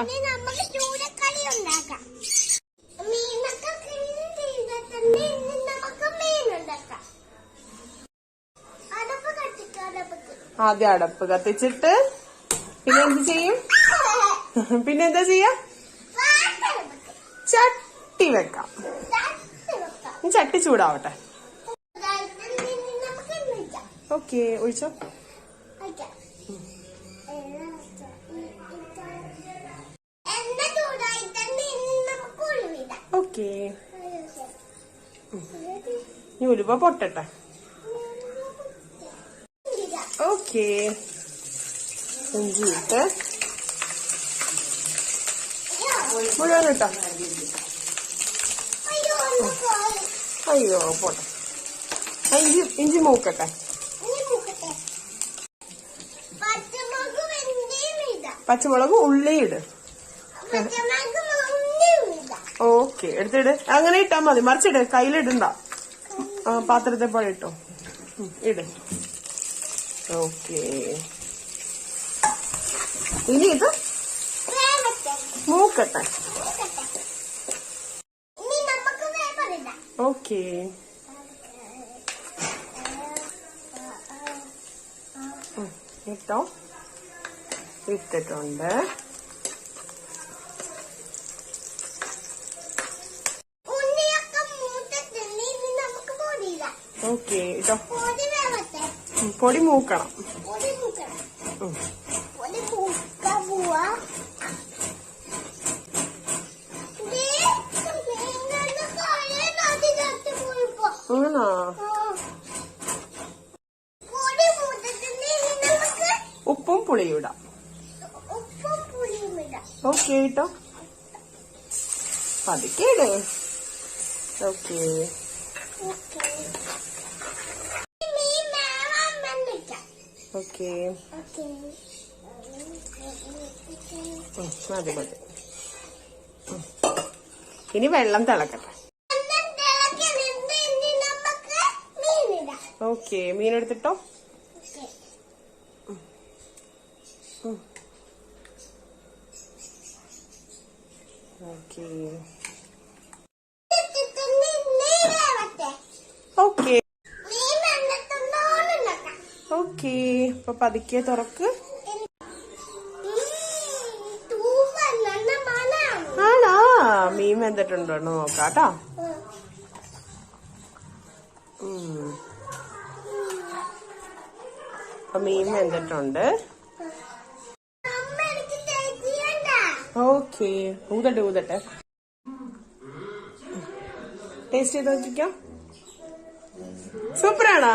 നമുക്ക് ചൂരക്കളി ഉണ്ടാക്കാം. മീനൊക്കെ ചെയ്തിട്ടുണ്ട് നമുക്ക് മീൻ ഉണ്ടാക്കാം. അടപ്പ് കത്തിക്കാം അടപ്പത്ത് ആദ്യം അടപ്പ് കത്തിച്ചിട്ട് പിന്നെ എന്ത് ചെയ്യും? പിന്നെ എന്താ ചെയ്യാ? ചട്ടി വെക്കാം. ചട്ടി ചൂടാവട്ടെ. ഓക്കെ ഒഴിച്ചോ. ഓക്കെ ഇനി ഉലുവ പൊട്ടട്ടെ. ഓക്കെ. ഇഞ്ചി ഇട്ട് മുഴുവൻ ഇട്ടോ. അയ്യോ പോട്ടെ. ഇഞ്ചി ഇഞ്ചി മൂക്കട്ടെ. പച്ചമുളക് ഉള്ളി ഇടാം. ഓക്കെ എടുത്തിട്. അങ്ങനെ ഇട്ടാ മതി. മറിച്ചിട്. കയ്യിലിടണ്ട. പാത്രത്തെ പോലെ ഇട്ടോ. ഇട്. ഓക്കെ. ഇനി ഇത് മൂക്കട്ടെ. ഓക്കെ. ഇട്ടോ. ഇട്ടിട്ടുണ്ട് ഉണ്ണിയൊക്കെ മൂത്തിട്ടുണ്ട് ഇനി നമുക്ക് പൊടിയിടാം ഓക്കെ ഇട്ടോ പൊടി വേവട്ടെ ഉം, പൊടി മൂക്കണം പൊടി മൂക്കണം ഉം. പൊടി മൂക്കാൻ പോവാ ദേ, നിങ്ങളുടെ കേട്ടോ പൊടി മൂക്കണം. ആണോ? ഉപ്പും പുളിയും ഇടാം. ഉപ്പും പുളിയും ഇടാം. ഓക്കെ കേട്ടോ പതുക്കെ ഇട്. ഓക്കെ. മതി മതി. ഇനി വെള്ളം തിളക്കട്ടെ. ഓക്കെ മീനെടുത്തിട്ടോ? ഓക്കേ. ഓക്കെ. ഓക്കെ അപ്പൊ പതുക്കെ തുറക്ക്. ആണോ? മീൻ വെന്തിട്ടുണ്ടോ എന്ന് നോക്കാട്ടോ മീൻ വെന്തിട്ടുണ്ട്. ഓക്കെ ഊതട്ടെ ഊതട്ടെ. ടേസ്റ്റ് ചെയ്ത് നോക്കിക്കോ. சூப்பரானா?